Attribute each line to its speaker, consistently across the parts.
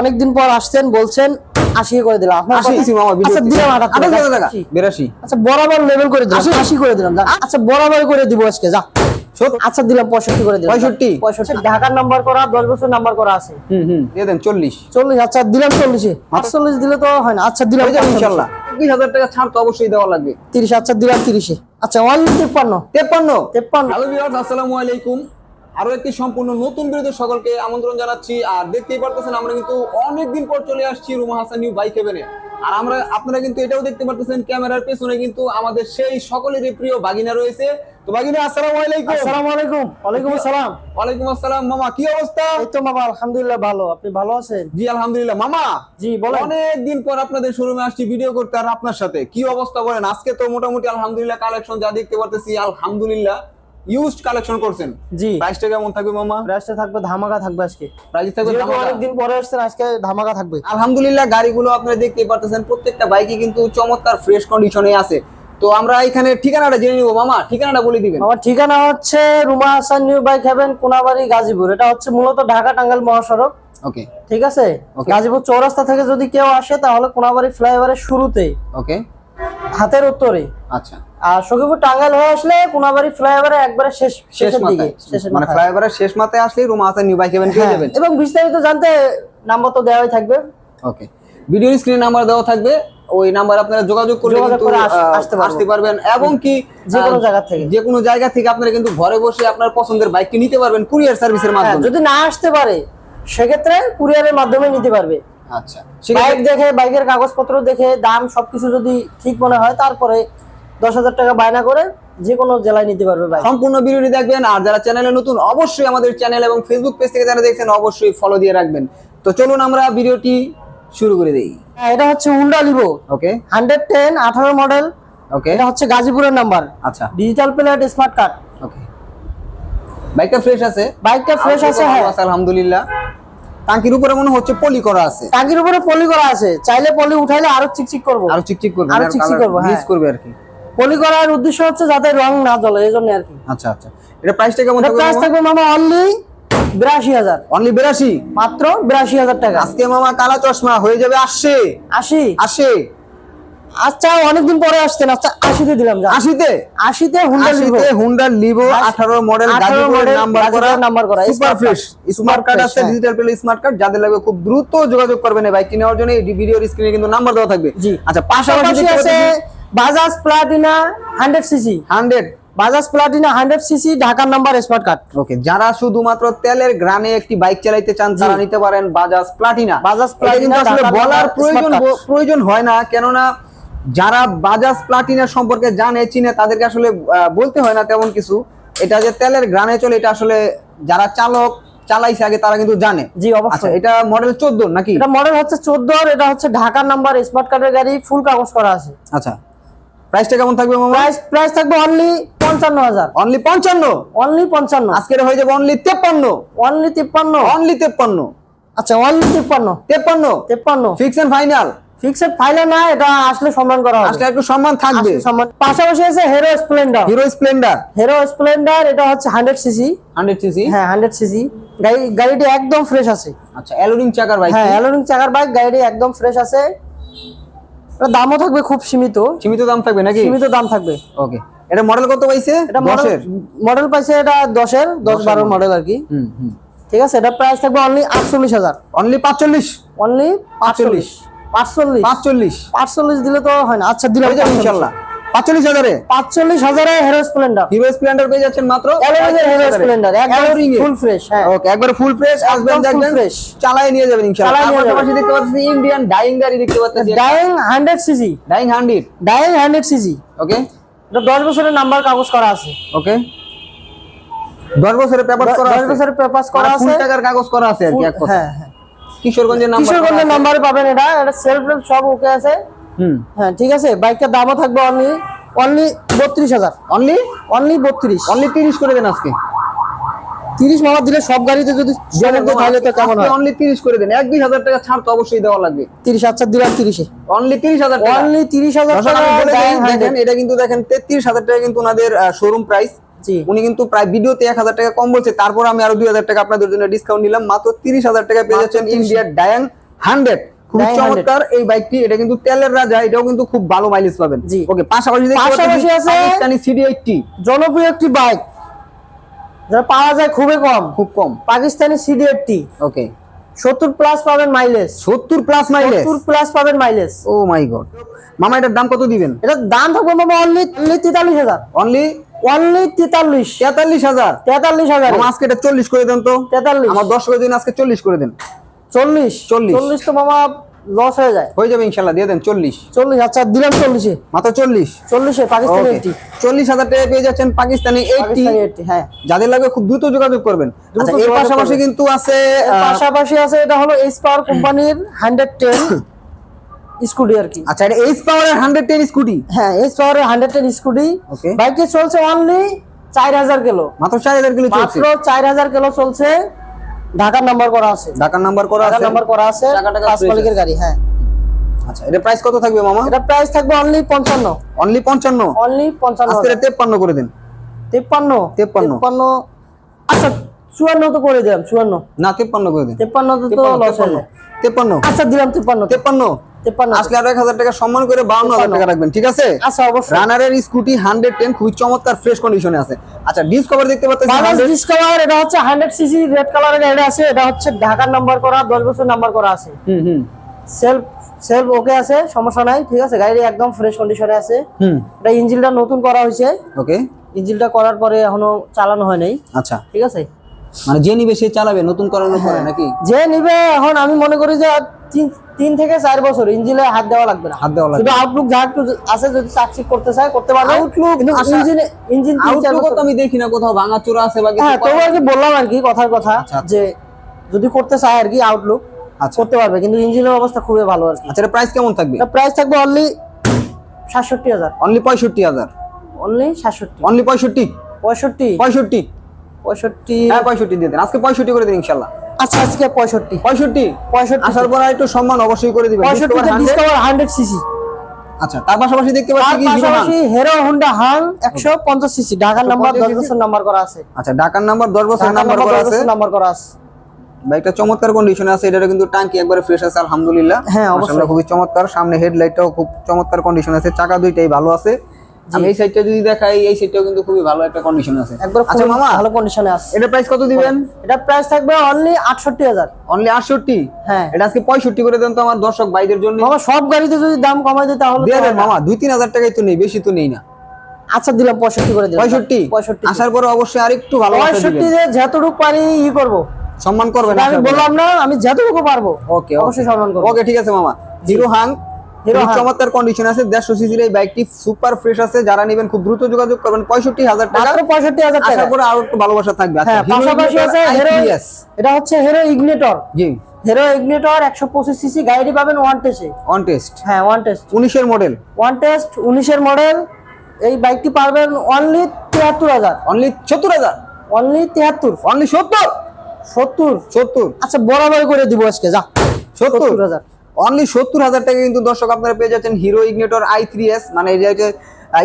Speaker 1: অনেকদিন পর আসছেন বলছেন আশি করে দিলাম। আচ্ছা দিলাম।
Speaker 2: বিরাশি।
Speaker 1: আচ্ছা বরাবর লেভেল করে দিলাম। আশি। করে দিলাম আচ্ছা বরাবর করে দিব আজকে যা। আচ্ছা দিলাম পঁয়ষট্টি করে দিলাম
Speaker 2: পঁয়ষট্টি?
Speaker 1: পঁয়ষট্টি। ঢাকার নাম্বার করা দশ বছর নাম্বার করা আছে।
Speaker 2: হুম হুম দিয়ে দেন চল্লিশ।
Speaker 1: চল্লিশ আচ্ছা দিলাম চল্লিশে। আটচল্লিশ দিলে তো হয় না। আচ্ছা দিলাম
Speaker 2: ইনশাল্লাহ। হাজার টাকা ছাড় তো অবশ্যই দেওয়া লাগবে।
Speaker 1: তিরিশ আচ্ছা দিলাম তিরিশে। আচ্ছা ওয়ান তিপ্পান্ন।
Speaker 2: তেপ্পান্ন।
Speaker 1: তেপ্পান্ন।
Speaker 2: আসসালামু আলাইকুম। আরও একটি সম্পূর্ণ নতুন ভিডিওতে সকলকে আমন্ত্রণ জানাচ্ছি। আর দেখতেই পারতেছেন আমরা কিন্তু অনেক দিন পর চলে আসছি রুমা হাসান নিউ বাইক হেভেনে। আর আমরা আপনারা কিন্তু এটাও দেখতে পারতেছেন ক্যামেরার পেছনে কিন্তু আমাদের সেই সকলেরই প্রিয় বাগিনা রয়েছে। তো বাগিনা আসসালামু আলাইকুম।
Speaker 1: আসসালামু আলাইকুম। ওয়ালাইকুম আসসালাম।
Speaker 2: ওয়ালাইকুম আসসালাম। মামা কি অবস্থা?
Speaker 1: এই তো মামা আলহামদুলিল্লাহ ভালো। আপনি ভালো আছেন?
Speaker 2: জি আলহামদুলিল্লাহ। মামা
Speaker 1: জি বলেন।
Speaker 2: অনেক দিন পর আপনাদের শোরুমে আসছি ভিডিও করতে। আর আপনার সাথে কি অবস্থা বলেন? আজকে তো মোটামুটি আলহামদুলিল্লাহ কালেকশন যা দেখতে পারতেছি আলহামদুলিল্লাহ। ইউজড কালেকশন করছেন।
Speaker 1: জি।
Speaker 2: প্রাইসটা কেমন থাকবে মামা?
Speaker 1: প্রাইসটা থাকবে ধামাকা থাকবে আজকে।
Speaker 2: প্রাইস থাকবে ধামাকা।
Speaker 1: অনেকদিন পরে আসছেন আজকে ধামাকা থাকবে।
Speaker 2: আলহামদুলিল্লাহ গাড়িগুলো আপনারা দেখতেই পারতেছেন প্রত্যেকটা বাইকই কিন্তু চমৎকার ফ্রেশ কন্ডিশনে আছে। তো আমরা এখানে ঠিকানাটা জেনে নিব মামা। ঠিকানাটা বলে দিবেন।
Speaker 1: আমার ঠিকানা হচ্ছে Ruma Hasan new bike heaven Konabari Gazipur. এটা হচ্ছে মূলত ঢাকা টাঙ্গাইল মহাসড়ক।
Speaker 2: ওকে
Speaker 1: ঠিক আছে. গাজীপুর চৌরাস্তা থেকে যদি কেউ আসে তাহলে কোনাবাড়ি ফ্লাইওভারের শুরুতে
Speaker 2: ওকে
Speaker 1: হাতের উত্তরে।
Speaker 2: আচ্ছা।
Speaker 1: আর সখীপুর টাঙ্গাইল হয়ে আসলে কোনাবাড়ি ফ্লাইওভারে একবারে শেষ
Speaker 2: শেষ
Speaker 1: শেষের দিকে
Speaker 2: মানে ফ্লাইওভারের শেষ মাথায় আসলে Ruma Hasan new bike heaven পেয়ে
Speaker 1: হ্যাঁ,
Speaker 2: যাবেন।
Speaker 1: এবং বিস্তারিত জানতে নাম্বার তো দেওয়াই থাকবে।
Speaker 2: ওকে ভিডিও স্ক্রিনে নাম্বার দেওয়া থাকবে। ওই নাম্বার আপনারা যোগাযোগ করলে কিন্তু
Speaker 1: আসতে
Speaker 2: পারবেন। এবং কি
Speaker 1: যে কোনো জায়গা থেকে।
Speaker 2: যে কোনো জায়গা থেকে আপনারা কিন্তু ঘরে বসে আপনার পছন্দের বাইকটি নিতে পারবেন কুরিয়ার সার্ভিসের
Speaker 1: হ্যাঁ,
Speaker 2: মাধ্যমে।
Speaker 1: যদি না আসতে পারে সেক্ষেত্রে কুরিয়ারের মাধ্যমে নিতে পারবে।
Speaker 2: আচ্ছা
Speaker 1: বাইক দেখে বাইকের কাগজপত্র দেখে দাম সবকিছু যদি ঠিক মনে হয় তারপরে দশ হাজার টাকা বায়না করে যে কোনো জেলায় নিতে পারবে
Speaker 2: সম্পূর্ণ ভিডিওটি দেখবেন আর যারা চ্যানেলে নতুন অবশ্যই আমাদের চ্যানেল এবং ফেসবুক পেজ থেকে যারা দেখছেন অবশ্যই ফলো দিয়ে রাখবেন। তো চলুন আমরা ভিডিওটি শুরু করে দেই।
Speaker 1: হ্যাঁ, এটা হচ্ছে Honda Livo
Speaker 2: okay
Speaker 1: hundred ten আঠারো মডেল
Speaker 2: ওকে
Speaker 1: এটা হচ্ছে গাজীপুরের নাম্বার
Speaker 2: আচ্ছা।
Speaker 1: Digital plate smart card
Speaker 2: okay বাইকটা ফ্রেশ আছে?
Speaker 1: বাইকটা ফ্রেশ আছে হ্যাঁ।
Speaker 2: আলহামদুলিল্লাহ টাঙ্কির উপরে মনে হচ্ছে পলি করা আছে।
Speaker 1: টাকির উপরে পলি করা আছে। চাইলে পলি উঠাইলে আরও চিকচিক করব।
Speaker 2: আরও চিকচিক করবে
Speaker 1: আরও চিকচিক করব, হ্যাঁ।
Speaker 2: মিস করবে আর কি।
Speaker 1: পলি করার উদ্দেশ্য হচ্ছে যাতে রং না জ্বলে এই জন্য আর কি।
Speaker 2: আচ্ছা আচ্ছা। এটা প্রাইসটা কেমন থাকবে
Speaker 1: প্রাইস থাকবে মামা অনলি বিরাশি হাজার।
Speaker 2: অনলি বিরাশি?
Speaker 1: মাত্র বিরাশি হাজার টাকা।
Speaker 2: আজকে মামা কালা চশমা হয়ে যাবে আসছে
Speaker 1: আশি?
Speaker 2: আসে
Speaker 1: আচ্ছা অনেকদিন পরে আসতেন আচ্ছা আশিতে দিলাম
Speaker 2: আশিতে?
Speaker 1: আশিতে হুন্ডা লিভো
Speaker 2: আশিতে হুন্ডা লিভো
Speaker 1: আশি-
Speaker 2: 18 মডেল
Speaker 1: 18
Speaker 2: গাজীপুরের নাম্বার করা।
Speaker 1: করা,
Speaker 2: সুপার ফ্রেশ স্মার্ট কার্ড আছে। ডিজিটাল প্লে স্মার্ট কার্ড যাদের লাগবে খুব দ্রুত যোগাযোগ করবেন এই বাইকটি নেওয়ার জন্য এই ভিডিওর স্ক্রিনে কিন্তু নাম্বার দেওয়া থাকবে। আচ্ছা পাশাপাশি
Speaker 1: আছে Bajaj Platina hundred CC.
Speaker 2: 100
Speaker 1: Bajaj Platina hundred CC ঢাকার নাম্বার স্মার্ট কার্ড
Speaker 2: ওকে যারা শুধুমাত্র তেলের গ্রামে একটি বাইক চালাইতে চান তারা নিতে পারেন বাজাজ প্লাটিনা।
Speaker 1: বাজাজ প্লাটিনা
Speaker 2: আসলে বলার প্রয়োজন প্রয়োজন হয় না কেননা যারা বাজাজ প্লাটিনা সম্পর্কে জানে চিনে তাদেরকে আসলে বলতে হয় না তেমন কিছু। এটা যে তেলের গ্রানে চলে এটা আসলে যারা চালক চালাইছে আগে তারা কিন্তু জানে।
Speaker 1: জি
Speaker 2: আচ্ছা
Speaker 1: অবশ্যই
Speaker 2: এটা মডেল চোদ্দ নাকি?
Speaker 1: এটা মডেল হচ্ছে চোদ্দ এটা হচ্ছে ঢাকার নাম্বার স্মার্ট কার্ডের গাড়ি ফুল কাগজ করা আছে।
Speaker 2: আচ্ছা। প্রাইসটা কেমন থাকবে মামা?
Speaker 1: প্রাইস প্রাইস থাকবে অনলি পঞ্চান্ন হাজার।
Speaker 2: অনলি পঞ্চান্ন?
Speaker 1: অনলি পঞ্চান্ন।
Speaker 2: আজকের হয়ে যাবে অনলি তেপ্পান্ন।
Speaker 1: অনলি তিপ্পান্ন।
Speaker 2: অনলি তেপ্পান্ন।
Speaker 1: আচ্ছা অনলি তিপ্পান্ন।
Speaker 2: তেপ্পান্ন।
Speaker 1: তিপ্পান্ন।
Speaker 2: Fix and final fix
Speaker 1: fixed final না এটা আসলে সম্মান করা হবে।
Speaker 2: আসলে একটু সম্মান থাকবে।
Speaker 1: সম্মান পাশাপাশি আছে Hero Splendor
Speaker 2: Hero Splendor
Speaker 1: Hero Splendor এটা হচ্ছে হান্ড্রেড সিসি
Speaker 2: হান্ড্রেড সিসি
Speaker 1: হ্যাঁ হান্ড্রেড সিসি গাড়ি গাড়িটি একদম ফ্রেশ আছে।
Speaker 2: আচ্ছা অ্যালোরিং চাকার বাইক
Speaker 1: হ্যাঁ অ্যালোরিং চাকার বাইক গাড়িটি একদম ফ্রেশ আছে। এটা দামও থাকবে খুব সীমিত।
Speaker 2: সীমিত দাম থাকবে নাকি?
Speaker 1: সীমিত দাম থাকবে।
Speaker 2: ওকে এটা মডেল কত পাইছে?
Speaker 1: এটা মডেল মডেল পাইছে এটা দশের দশ বারো মডেল আর কি।
Speaker 2: হুম হুম।
Speaker 1: ঠিক আছে এটা প্রাইস থাকবে অনলি আটচল্লিশ হাজার।
Speaker 2: অনলি পাঁচচল্লিশ?
Speaker 1: অনলি
Speaker 2: পাঁচচল্লিশ।
Speaker 1: পাঁচচল্লিশ।
Speaker 2: পাঁচচল্লিশ।
Speaker 1: পাঁচচল্লিশ। দিলে তো হয় না। আচ্ছা দিলাম।
Speaker 2: হয়ে ইনশাল্লাহ। পাঁচচল্লিশ হাজারে?
Speaker 1: পাঁচচল্লিশ হাজারে হিরো স্প্লেন্ডার
Speaker 2: হিরো স্প্লেন্ডার পেয়ে যাচ্ছেন মাত্র
Speaker 1: হিরো স্প্লেন্ডার ফুল ফ্রেশ হ্যাঁ।
Speaker 2: ওকে একবার ফুল ফ্রেশ আসবেন দেখবেন। চালায় নিয়ে যাবেন ইনশাআল্লাহ। পাশাপাশি দেখতে পাচ্ছি ইন্ডিয়ান ডাইং গাড়ি দেখতে পাচ্ছি।
Speaker 1: Dayang hundred CC
Speaker 2: Dayang hundred
Speaker 1: Dayang hundred CC
Speaker 2: okay
Speaker 1: এটা দশ বছরের নাম্বার কাগজ করা আছে।
Speaker 2: ওকে দশ বছরের পেপার করা
Speaker 1: বছরের করা
Speaker 2: মানে
Speaker 1: আছে।
Speaker 2: ফুল টাকার কাগজ করা আছে আর কি এক কথা
Speaker 1: হ্যাঁ হ্যাঁ।
Speaker 2: কিশোরগঞ্জের নাম্বার
Speaker 1: কিশোরগঞ্জের নাম্বারে পাবেন এটা। এটা সেলফ সব ওকে আছে। হ্যাঁ ঠিক আছে? বাইকটার দামও থাকবে অনলি অনলি বত্রিশ হাজার।
Speaker 2: অনলি
Speaker 1: অনলি বত্রিশ।
Speaker 2: অনলি 30 করে দেন আজকে।
Speaker 1: তিরিশ মামা দিলে সব গাড়িতে যদি জনকে তাহলে তো কেমন হয়?
Speaker 2: অনলি 30 করে দেন। এক দুই হাজার টাকা ছাড় তো অবশ্যই দেওয়া লাগবে।
Speaker 1: তিরিশ আচ্ছা দিলাম তিরিশে।
Speaker 2: অনলি 30000 টাকা।
Speaker 1: অনলি তিরিশ হাজার
Speaker 2: দিই, দেখেন এটা কিন্তু দেখেন 33000 টাকা কিন্তু ওনাদের শোরুম প্রাইস উনি কিন্তু প্রায় ভিডিওতে 1000 টাকা কম বলছে। তারপর আমি আরও 2000 টাকা আপনাদের জন্য ডিসকাউন্ট নিলাম। মাত্র 30000 টাকা পেয়ে যাচ্ছেন ইন্ডিয়ার ডায়াং হান্ড্রেড খুব চমৎকার এই বাইকটি এটা কিন্তু তেলের রাজা এটাও কিন্তু খুব ভালো মাইলেজ পাবেন। ওকে পাশাপাশি
Speaker 1: পাশাপাশি আছে-
Speaker 2: সিডি এইটটি
Speaker 1: জনপ্রিয় একটি বাইক যেটা পাওয়া যায় খুবই কম।
Speaker 2: খুব কম।
Speaker 1: Pakistani CD eighty
Speaker 2: okay.
Speaker 1: সত্তর প্লাস পাবেন মাইলেজ
Speaker 2: সত্তর প্লাস মাইলেজ
Speaker 1: সত্তর প্লাস পাবেন মাইলেজ
Speaker 2: ও মাই গড। মামা এটার দাম কত দিবেন?
Speaker 1: এটার দাম থাকবে মামা অনলি অনলি তেতাল্লিশ হাজার।
Speaker 2: অনলি
Speaker 1: অনলি তেতাল্লিশ।
Speaker 2: তেতাল্লিশ হাজার?
Speaker 1: তেতাল্লিশ হাজার।
Speaker 2: আজকে এটা চল্লিশ করে দেন তো।
Speaker 1: তেতাল্লিশ।
Speaker 2: আমার দর্শকের দিন আজকে চল্লিশ করে দেন।
Speaker 1: চল্লিশ চল্লিশ। তো মামা লস হয়ে যায়।
Speaker 2: হয়ে যাবে ইনশাল্লাহ দিয়ে দেন চল্লিশ।
Speaker 1: চল্লিশ আচ্ছা দিলাম চল্লিশে।
Speaker 2: মাত্র চল্লিশ।
Speaker 1: চল্লিশে পাকিস্তানি এইটটি
Speaker 2: চল্লিশ হাজার টাকা পেয়ে যাচ্ছেন পাকিস্তানি এইটটি
Speaker 1: হ্যাঁ।
Speaker 2: যাদের লাগে খুব দ্রুত যোগাযোগ করবেন। আচ্ছা এর পাশাপাশি কিন্তু আছে
Speaker 1: পাশাপাশি আছে এটা হলো এইচ পাওয়ার কোম্পানির হান্ড্রেড টেন স্কুটি আর কি।
Speaker 2: আচ্ছা এটা এইচ পাওয়ারের হান্ড্রেড টেন স্কুটি
Speaker 1: হ্যাঁ এইচ পাওয়ারের হান্ড্রেড টেন স্কুটি. বাইকটি চলছে অনলি চার হাজার কিলো।
Speaker 2: মাত্র চার হাজার কিলো চলছে।
Speaker 1: মাত্র চার হাজার কিলো চলছে। ঢাকার নাম্বার করা আছে।
Speaker 2: ঢাকার নাম্বার করা আছে?
Speaker 1: নাম্বার করা আছে পাঁচ মালিকের গাড়ি হ্যাঁ।
Speaker 2: আচ্ছা এটা প্রাইস কত থাকবে মামা?
Speaker 1: এটা প্রাইস থাকবে অনলি পঞ্চান্ন।
Speaker 2: অনলি পঞ্চান্ন?
Speaker 1: অনলি পঞ্চান্ন
Speaker 2: আজকে এটা তেপ্পান্ন করে দেন।
Speaker 1: তেপ্পান্ন?
Speaker 2: তেপ্পান্ন।
Speaker 1: তেপ্পান্ন। আচ্ছা চুয়ান্ন তো করে দিলাম চুয়ান্ন।
Speaker 2: না তেপ্পান্ন করে দিন।
Speaker 1: তেপ্পান্ন তো
Speaker 2: তেপ্পান্ন
Speaker 1: লস হয়ে
Speaker 2: তেপ্পান্ন।
Speaker 1: আচ্ছা দিলাম তেপ্পান্ন
Speaker 2: তেপ্পান্ন।
Speaker 1: তেপ্পান্ন।
Speaker 2: আসলে আরও এক হাজার টাকা সম্মান করে বাউন্ন হাজার টাকা রাখবেন ঠিক আছে?
Speaker 1: আচ্ছা অবশ্যই।
Speaker 2: রানারের স্কুটি হান্ড্রেড টেন খুবই চমৎকার ফ্রেশ কন্ডিশনে আছে। আচ্ছা ডিসকভার দেখতে পাচ্ছেন
Speaker 1: ডিসকভার এটা হচ্ছে হান্ড্রেড সিসি রেড কালারের গাড়ি আছে এটা হচ্ছে ঢাকার নাম্বার করা দশ বছর নাম্বার করা আছে।
Speaker 2: হুম হুম।
Speaker 1: সেলফ সেলফ ওকে আছে সমস্যা নাই ঠিক আছে? গাড়ি একদম ফ্রেশ কন্ডিশনে আছে।
Speaker 2: হুম।
Speaker 1: এটা ইঞ্জিনটা নতুন করা হয়েছে।
Speaker 2: ওকে
Speaker 1: ইঞ্জিনটা করার পরে এখনও চালানো হয় নাই।
Speaker 2: আচ্ছা।
Speaker 1: ঠিক আছে?
Speaker 2: মানে যে নিবে সে চালাবে নতুন করানোর
Speaker 1: হ্যাঁ।
Speaker 2: পরে নাকি?
Speaker 1: যে নিবে এখন আমি মনে করি যে তিন থেকে চার বছর ইঞ্জিনে হাত দেওয়া লাগবে না।
Speaker 2: হাত দেওয়া লাগবে
Speaker 1: শুধু আউটলুক যা একটু আছে যদি চাকচিক করতে চায় করতে পারবে।
Speaker 2: Outlook
Speaker 1: কিন্তু ইঞ্জিনে ইঞ্জিন
Speaker 2: আউটলুক তো আমি দেখি না কোথাও ভাঙা চোরা আছে বা
Speaker 1: হ্যাঁ তবু আর কি বললাম আর কি কথার কথা
Speaker 2: আচ্ছা, আচ্ছা।
Speaker 1: যে যদি করতে চায় আর কি আউটলুক
Speaker 2: আচ্ছা।
Speaker 1: করতে পারবে। কিন্তু ইঞ্জিনের অবস্থা খুবই ভালো আর কি।
Speaker 2: আচ্ছা এটা প্রাইস কেমন থাকবে?
Speaker 1: এটা প্রাইস থাকবে অনলি সাতষট্টি হাজার।
Speaker 2: অনলি পঁয়ষট্টি হাজার।
Speaker 1: অনলি সাতষট্টি।
Speaker 2: অনলি পঁয়ষট্টি?
Speaker 1: পঁয়ষট্টি।
Speaker 2: পঁয়ষট্টি?
Speaker 1: পঁয়ষট্টি।
Speaker 2: হ্যাঁ পঁয়ষট্টি দিয়ে দেন। আজকে পঁয়ষট্টি করে দিন ইনশাল্লাহ।
Speaker 1: আচ্ছা আজকে পঁয়ষট্টি।
Speaker 2: পঁয়ষট্টি?
Speaker 1: পঁয়ষট্টি।
Speaker 2: আসার পর একটু সম্মান অবশ্যই করে দিবেন Discover 100
Speaker 1: সিসি
Speaker 2: আচ্ছা তার পাশাপাশি দেখতে পাচ্ছি কি হিরো
Speaker 1: পাশাপাশি হিরো হোন্ডা হাং একশো পঞ্চাশ সিসি ঢাকার নাম্বার দশ
Speaker 2: 150
Speaker 1: বছর নাম্বার করা আছে।
Speaker 2: আচ্ছা ঢাকার নাম্বার দশ বছর নাম্বার
Speaker 1: নাম্বার
Speaker 2: করা আছে?
Speaker 1: নাম্বার করা আছে।
Speaker 2: বাইকটা চমৎকার কন্ডিশনে আছে এটার কিন্তু টাঙ্কি একবারে ফ্রেশ আছে আলহামদুলিল্লাহ।
Speaker 1: হ্যাঁ, অবশ্যই।
Speaker 2: খুবই চমৎকার। সামনে হেডলাইটটাও খুব চমৎকার কন্ডিশন আছে চাকা দুইটাই ভালো আছে। আমি এই সাইডটা যদি দেখাই এই সাইডটাও কিন্তু খুবই ভালো একটা কন্ডিশন আছে।
Speaker 1: একবার
Speaker 2: আচ্ছা মামা
Speaker 1: ভালো কন্ডিশনে আছে।
Speaker 2: এটা প্রাইস কত দিবেন?
Speaker 1: এটা প্রাইস থাকবে অনলি আটষট্টি হাজার।
Speaker 2: অনলি আটষট্টি?
Speaker 1: হ্যাঁ।
Speaker 2: এটা আজকে পঁয়ষট্টি করে দেন তো আমার দর্শক ভাইদের জন্য।
Speaker 1: মামা সব গাড়িতে যদি দাম কমাই দিই তাহলে
Speaker 2: দিয়ে দেন মামা দুই তিন হাজার টাকাই তো নেই বেশি তো নেই না।
Speaker 1: আচ্ছা দিলাম পঁয়ষট্টি করে দিলাম।
Speaker 2: পঁয়ষট্টি?
Speaker 1: পঁয়ষট্টি
Speaker 2: আসার পরে অবশ্যই আরেকটু ভালো
Speaker 1: পঁয়ষট্টি দিয়ে যতটুকু পারি ই করব।
Speaker 2: সম্মান করবেন
Speaker 1: আমি বললাম না আমি যতটুকু পারব
Speaker 2: ওকে
Speaker 1: অবশ্যই সম্মান করব।
Speaker 2: ওকে ঠিক আছে মামা। জিরো হাং। চমৎকার কন্ডিশন আছে দেড়শো সিসির এই বাইকটি সুপার ফ্রেশ আছে। যারা নেবেন খুব দ্রুত যোগাযোগ করবেন পঁয়ষট্টি হাজার টাকা।
Speaker 1: পঁয়ষট্টি হাজার টাকা
Speaker 2: পরে আরও একটু ভালোবাসা থাকবে। আচ্ছা
Speaker 1: হ্যাঁ পাশাপাশি আছে এটা হচ্ছে হিরো ইগনিটর
Speaker 2: জি।
Speaker 1: হিরো ইগনিটর একশো পঁচিশ সিসি গাড়িটি পাবেন ওয়ান টেস্টে
Speaker 2: অন টেস্ট
Speaker 1: হ্যাঁ ওয়ান টেস্ট
Speaker 2: উনিশের মডেল
Speaker 1: ওয়ান টেস্ট উনিশের মডেল এই বাইকটি পারবেন অনলি তিয়াত্তর হাজার।
Speaker 2: অনলি সত্তর হাজার।
Speaker 1: অনলি তিয়াত্তর।
Speaker 2: অনলি সত্তর।
Speaker 1: সত্তর।
Speaker 2: সত্তর।
Speaker 1: আচ্ছা বরাবর করে দিব আজকে যা।
Speaker 2: সত্তর।
Speaker 1: সত্তর হাজার।
Speaker 2: অনলি সত্তর হাজার টাকা কিন্তু দর্শক আপনারা পেয়ে যাচ্ছেন Hero Ignitor I three S মানে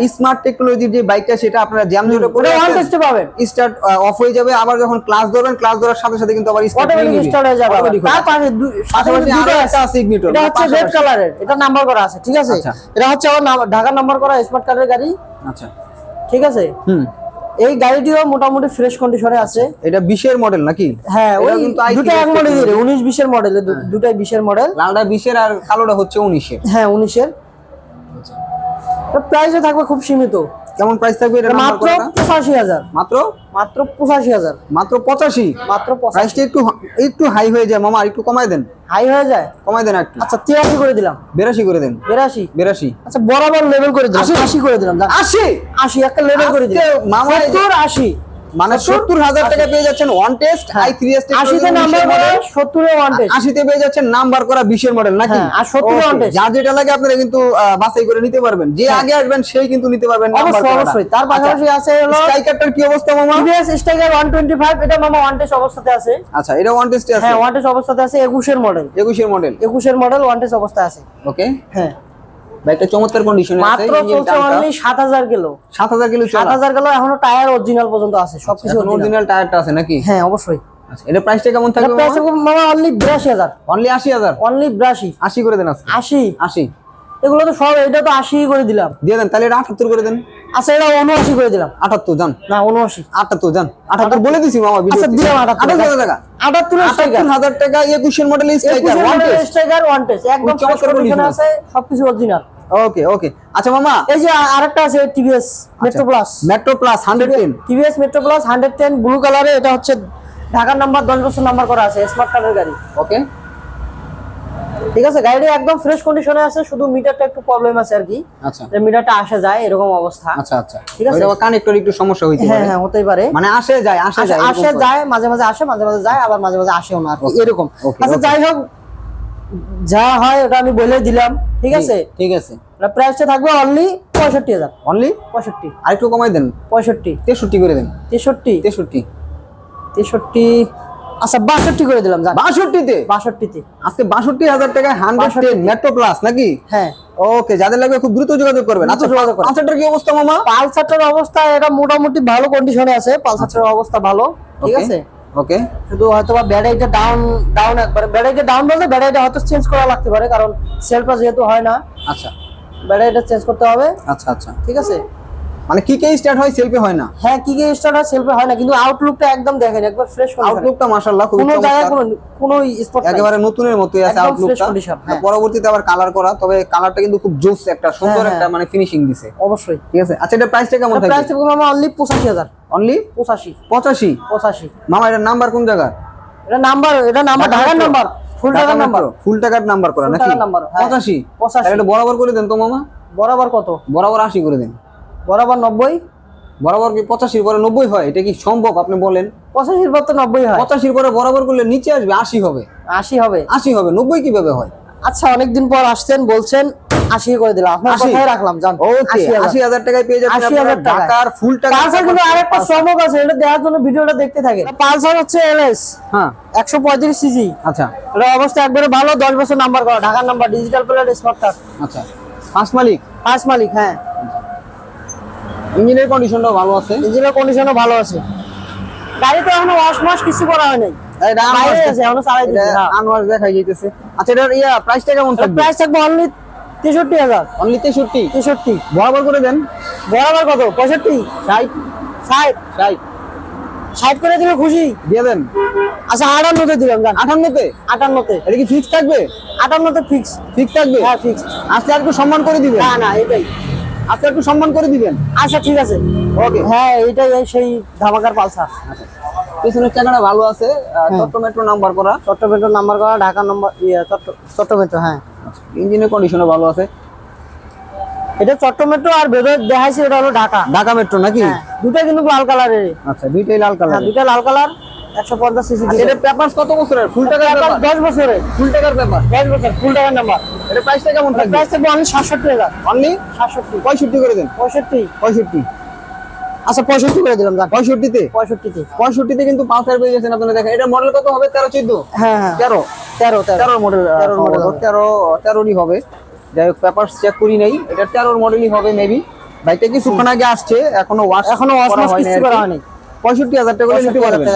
Speaker 2: স্মার্ট টেকনোলজির যে বাইকটা সেটা আপনারা জ্যাম পড়ে
Speaker 1: ওয়ান টেস্টে পাবেন।
Speaker 2: স্টার্ট অফ হয়ে যাবে। আবার যখন ক্লাস ধরবেন ক্লাস ধরার সাথে সাথে কিন্তু আবার স্টার্ট
Speaker 1: হয়ে যাবে। আবার। তার পাশে
Speaker 2: পাশাপাশি
Speaker 1: দুটো
Speaker 2: একটা আছে। ইগনিটর
Speaker 1: এটা হচ্ছে রেড কালারের এটা নাম্বার করা আছে ঠিক আছে?
Speaker 2: আচ্ছা।
Speaker 1: এটা হচ্ছে আমার ঢাকার নাম্বার করা স্মার্ট কার্ডের গাড়ি।
Speaker 2: আচ্ছা।
Speaker 1: ঠিক আছে?
Speaker 2: হুম।
Speaker 1: এই গাড়িটিও মোটামুটি ফ্রেশ কন্ডিশনে আছে।
Speaker 2: এটা বিশের মডেল নাকি?
Speaker 1: হ্যাঁ ওই
Speaker 2: কিন্তু i3
Speaker 1: দুটো এক মডেলের উনিশ বিশের মডেল দুটাই বিশের মডেল
Speaker 2: লালটা বিশের আর কালোটা হচ্ছে 19 এর
Speaker 1: হ্যাঁ উনিশের। প্রাইসও থাকবে খুব সীমিত।
Speaker 2: কেমন প্রাইস থাকবে এটা
Speaker 1: মাত্র
Speaker 2: করাটা?
Speaker 1: পঁচাশি হাজার।
Speaker 2: মাত্র?
Speaker 1: মাত্র পঁচাশি হাজার।
Speaker 2: মাত্র পঁচাশি?
Speaker 1: মাত্র পঁচাশি।
Speaker 2: প্রাইসটা একটু একটু হাই হয়ে যায় মামা একটু কমায় দেন।
Speaker 1: হাই হয়ে যায়?
Speaker 2: কমায় দেন একটু।
Speaker 1: আচ্ছা তিরাশি করে দিলাম।
Speaker 2: বেরাশি করে দেন।
Speaker 1: বিরাশি?
Speaker 2: বেরাশি।
Speaker 1: আচ্ছা বরাবর লেভেল করে দিলাম। আশি? করে দিলাম যাক।
Speaker 2: আশি?
Speaker 1: আশি একটা লেভেল করে দিলাম।
Speaker 2: মামা এই যে-
Speaker 1: সত্তর আশি।
Speaker 2: মানে সত্তর হাজার টাকা পেয়ে যাচ্ছেন one test I three S
Speaker 1: আশিতে number করা সত্তরে ওয়ান টেস্ট
Speaker 2: আশিতে পেয়ে যাচ্ছেন নাম্বার করা বিশের মডেল নাকি?
Speaker 1: হ্যাঁ, আর 70
Speaker 2: Okay,
Speaker 1: ওয়ান্টেজ।
Speaker 2: যার যেটা লাগে আপনারা কিন্তু বাছাই করে নিতে পারবেন। যে আগে আসবেন সেই কিন্তু নিতে পারবেন
Speaker 1: অবশ্যই অবশ্যই। তার পাশাপাশি আছে হলো
Speaker 2: স্ট্রাইকারটার কি অবস্থা মামা?
Speaker 1: টিভিএস ওয়ান টোয়েন্টি ফাইভ এটা মামা ওয়ান টেস্ট অবস্থাতে আছে।
Speaker 2: আচ্ছা এটা ওয়ান টেস্টে আছে।
Speaker 1: হ্যাঁ ওয়ান টেস্ট অবস্থাতে আছে একুশের মডেল
Speaker 2: একুশের মডেল
Speaker 1: একুশের মডেল ওয়ান টেস্ট অবস্থায় আছে।
Speaker 2: ওকে
Speaker 1: হ্যাঁ।
Speaker 2: বাইকটা চমৎকার কন্ডিশনে আছে
Speaker 1: মাত্র চলছে অনলি সাত হাজার কিলো।
Speaker 2: সাত হাজার কিলো
Speaker 1: সাত হাজার কিলো এখনও টায়ার অরিজিনাল পর্যন্ত আছে সবকিছু
Speaker 2: অরিজিনাল টায়ারটা আছে নাকি?
Speaker 1: হ্যাঁ অবশ্যই।
Speaker 2: আচ্ছা এটা প্রাইসটা কেমন
Speaker 1: এটা
Speaker 2: থাকবে
Speaker 1: প্রাইস মামা? অনলি বিরাশি হাজার।
Speaker 2: অনলি আশি হাজার?
Speaker 1: অনলি বিরাশি।
Speaker 2: আশি করে দেন আজকে।
Speaker 1: আশি।
Speaker 2: আশি।
Speaker 1: এগুলো তো সব এটা তো আশি করে দিলাম।
Speaker 2: দিয়ে দেন তাহলে এটা আটাত্তর করে দেন।
Speaker 1: আচ্ছা এটা উনআশি করে দিলাম।
Speaker 2: আটাত্তর যান
Speaker 1: না উনআশি
Speaker 2: আটাত্তর যান আটাত্তর বলে দিছি মামা
Speaker 1: আচ্ছা দিলাম আটাত্তর
Speaker 2: হাজার টাকা।
Speaker 1: আটাত্তর
Speaker 2: আটাত্তর হাজার টাকা একুশের মডেল স্ট্রাইকার ওয়ান
Speaker 1: টেস্ট একদম
Speaker 2: চমৎকার
Speaker 1: আছে সবকিছু অরিজিনাল
Speaker 2: ওকে ওকে আচ্ছা মামা।
Speaker 1: এই যে আরেকটা আছে TVS Metro plus
Speaker 2: Metro plus hundred ten
Speaker 1: TVS Metro plus hundred ten blue কালারে এটা হচ্ছে ঢাকার নাম্বার দশ বছর নাম্বার করা আছে স্মার্ট কার্ডের গাড়ি।
Speaker 2: ওকে
Speaker 1: ঠিক আছে গাড়িটা একদম ফ্রেশ কন্ডিশনে আছে শুধু মিটারটা একটু প্রবলেম আছে আর কি।
Speaker 2: আচ্ছা।
Speaker 1: যে মিটারটা আসে যায় এরকম অবস্থা।
Speaker 2: আচ্ছা আচ্ছা।
Speaker 1: ঠিক আছে।
Speaker 2: কানেক্টর একটু সমস্যা হইতে
Speaker 1: হ্যাঁ
Speaker 2: পারে।
Speaker 1: হ্যাঁ হতেই পারে।
Speaker 2: মানে আসে যায় আসে যায়
Speaker 1: আসে যায় মাঝে মাঝে আসে মাঝে মাঝে যায় আবার মাঝে মাঝে আসেও না আর এরকম। আচ্ছা যাই হোক যা হয় ওটা আমি বলে দিলাম ঠিক আছে?
Speaker 2: ঠিক আছে।
Speaker 1: প্রাইসটা থাকবে অনলি পঁয়ষট্টি হাজার।
Speaker 2: অনলি
Speaker 1: পঁয়ষট্টি।
Speaker 2: আরেকটু কমাই দেন।
Speaker 1: পঁয়ষট্টি।
Speaker 2: তেষট্টি করে দেন।
Speaker 1: তেষট্টি।
Speaker 2: তেষট্টি।
Speaker 1: তেষট্টি। আচ্ছা বাষট্টি করে দিলাম
Speaker 2: বাষট্টিতে?
Speaker 1: বাষট্টিতে।
Speaker 2: আজকে বাষট্টি হাজার টাকায় হান্ড্রেড টেন মেট্রো প্লাস নাকি?
Speaker 1: হ্যাঁ।
Speaker 2: ওকে যাদের লাগবে খুব দ্রুত যোগাযোগ করবেন। আচ্ছা
Speaker 1: যোগাযোগ করবেন।
Speaker 2: কি অবস্থা মামা?
Speaker 1: পালসারটার অবস্থা এটা মোটামুটি ভালো কন্ডিশনে আছে। পালসারটার অবস্থা ভালো ঠিক আছে?
Speaker 2: ওকে
Speaker 1: শুধু হয়তো বা ব্যাটারিটা ডাউন ডাউন একবারে। ব্যাটারিটা ডাউন বলতে ব্যাটারিটা হয়তো চেঞ্জ করা লাগতে পারে কারণ যেহেতু হয় না
Speaker 2: আচ্ছা।
Speaker 1: ব্যাটারিটা চেঞ্জ করতে হবে।
Speaker 2: আচ্ছা আচ্ছা।
Speaker 1: ঠিক আছে?
Speaker 2: মানে কি কে স্টার্ট হয় সেলফি হয় না।
Speaker 1: হ্যাঁ কি কি স্টার্ট হয় সেলফে হয় না কিন্তু আউটলুকটা একদম দেখেন একবার ফ্রেশ
Speaker 2: আউটলুকটা মাশাআল্লাহ খুব
Speaker 1: কোনো জায়গায় কোনো কোনো স্পট
Speaker 2: একেবারে নতুনের মতোই আছে আউটলুকটা
Speaker 1: হ্যাঁ।
Speaker 2: পরবর্তীতে আবার কালার করা তবে কালারটা কিন্তু খুব জোস একটা সুন্দর
Speaker 1: হ্যাঁ,
Speaker 2: একটা মানে ফিনিশিং দিছে।
Speaker 1: অবশ্যই।
Speaker 2: ঠিক আছে? আচ্ছা এটা প্রাইসটা কেমন থাকবে?
Speaker 1: থাকবে মামা অনলি পঁচাশি হাজার।
Speaker 2: অনলি
Speaker 1: পঁচাশি।
Speaker 2: পঁচাশি?
Speaker 1: পঁচাশি।
Speaker 2: মামা এটার নাম্বার কোন জায়গা
Speaker 1: এটা নাম্বার এটা নাম্বার ঢাকার নাম্বার ফুল টাকার নাম্বার
Speaker 2: ফুল টাকার নাম্বার করা নাকি?
Speaker 1: টাকার হ্যাঁ।
Speaker 2: পঁচাশি।
Speaker 1: পঁচাশি।
Speaker 2: তাহলে এটা বরাবর করে দেন তো মামা।
Speaker 1: বরাবর কত?
Speaker 2: বরাবর আশি করে দেন।
Speaker 1: বরাবর নব্বই?
Speaker 2: বরাবর কি পঁচাশির পরে নব্বই হয়? এটা কি সম্ভব আপনি বলেন?
Speaker 1: পঁচাশির পর তো নব্বই হয়।
Speaker 2: পঁচাশির পরে বরাবর করলে নিচে আসবে আশি হবে।
Speaker 1: আশি হবে।
Speaker 2: আশি হবে নব্বই কীভাবে হয়?
Speaker 1: আচ্ছা অনেকদিন পর আসছেন বলছেন আশি করে দিলাম। আপনার কথাই রাখলাম জান
Speaker 2: ওকে আশি হাজার। টাকায় পেয়ে যাবেন
Speaker 1: 80,000
Speaker 2: আপনারা ঢাকার ফুল টাকা।
Speaker 1: পালসার কিন্তু আরেকটা চমক আছে এটা দেওয়ার জন্য ভিডিওটা দেখতে থাকে পালসার হচ্ছে এলএস।
Speaker 2: হ্যাঁ। আচ্ছা।
Speaker 1: এটা অবস্থা একবারে ভালো দশ বছর নাম্বার করা ঢাকার number digital plate smart card
Speaker 2: আচ্ছা। ফার্স্ট মালিক?
Speaker 1: পাঁচ মালিক হ্যাঁ।
Speaker 2: ইঞ্জিনের কন্ডিশনটাও ভালো আছে?
Speaker 1: ইঞ্জিনের কন্ডিশনও ভালো আছে। গাড়ি তো এখনও ওয়াশ মাস কিছু করা হয় নাই।
Speaker 2: আনোয়ার দেখাই যাইতেছে। আচ্ছা এটার ইয়া প্রাইসটা কেমন থাকবে?
Speaker 1: প্রাইস থাকবে অনলি তেষট্টি হাজার।
Speaker 2: অনলি তেষট্টি?
Speaker 1: তেষট্টি।
Speaker 2: বরাবর করে দেন।
Speaker 1: বরাবর কত? পঁয়ষট্টি?
Speaker 2: ষাট।
Speaker 1: ষাট।
Speaker 2: ষাট।
Speaker 1: ষাট করে দিলে খুশি?
Speaker 2: দিয়ে দেন।
Speaker 1: আচ্ছা আটান্নতে দিলাম জান
Speaker 2: আটান্নতে?
Speaker 1: আটান্নতে।
Speaker 2: এটা কি ফিক্স থাকবে?
Speaker 1: আটান্নতে ফিক্স
Speaker 2: ফিক্স থাকবে?
Speaker 1: হ্যাঁ ফিক্স
Speaker 2: আজকে আর সম্মান করে দিবেন।
Speaker 1: না না এটাই।
Speaker 2: আজকে একটু সম্মান করে দিবেন?
Speaker 1: আচ্ছা ঠিক আছে।
Speaker 2: ওকে
Speaker 1: হ্যাঁ এটাই সেই পালসার।
Speaker 2: পিছনের চাকাটা ভালো আছে
Speaker 1: হ্যাঁ।
Speaker 2: চট্ট মেট্রো নাম্বার করা।
Speaker 1: চট্টমেট্রো নাম্বার করা ঢাকা নম্বর ইয়ে চট্ট চট্টমেট্রো হ্যাঁ।
Speaker 2: ইঞ্জিনের কন্ডিশনও ভালো আছে।
Speaker 1: এটা চট্টমেট্রো আর ভেতরে দেখাইছে এটা হলো ঢাকা।
Speaker 2: ঢাকা মেট্রো নাকি?
Speaker 1: হ্যাঁ দুটা কিন্তু লাল কালারের
Speaker 2: আচ্ছা দুইটাই লাল কালার
Speaker 1: হ্যাঁ দুটা লাল কালার একশো পঞ্চাশ সিসি
Speaker 2: এটা পেপারস কত বছরের? ফুল টাকার পেপার?
Speaker 1: দশ বছরে
Speaker 2: ফুল টাকার পেপার?
Speaker 1: দশ বছর ফুল টাকার নাম্বার
Speaker 2: এটা প্রাইসটা কেমন থাকবে?
Speaker 1: প্রাইস থাকবে অনলি সাতষট্টি হাজার।
Speaker 2: অনলি
Speaker 1: সাতষট্টি।
Speaker 2: পঁয়ষট্টি করে দেন।
Speaker 1: আচ্ছা পঁয়ষট্টি করে দিলাম
Speaker 2: পঁয়ষট্টিতে?
Speaker 1: পঁয়ষট্টিতে।
Speaker 2: পঁয়ষট্টিতে কিন্তু পালসার পেয়ে গেছেন আপনারা দেখেন এটা মডেল কত হবে? তেরো চোদ্দ?
Speaker 1: হ্যাঁ হ্যাঁ।
Speaker 2: তেরো।
Speaker 1: তেরো তেরো।
Speaker 2: মডেল
Speaker 1: model
Speaker 2: তেরো তেরোরই হবে। যাই হোক পেপার চেক করি নাই। এটা তেরোর মডেলই হবে মেবি বাইকটা কিছুক্ষণ আগে আসছে এখনও ওয়াশ
Speaker 1: এখনও করা হয়নি।
Speaker 2: পঁয়ষট্টি হাজার টাকা করে নিতে পারবেন।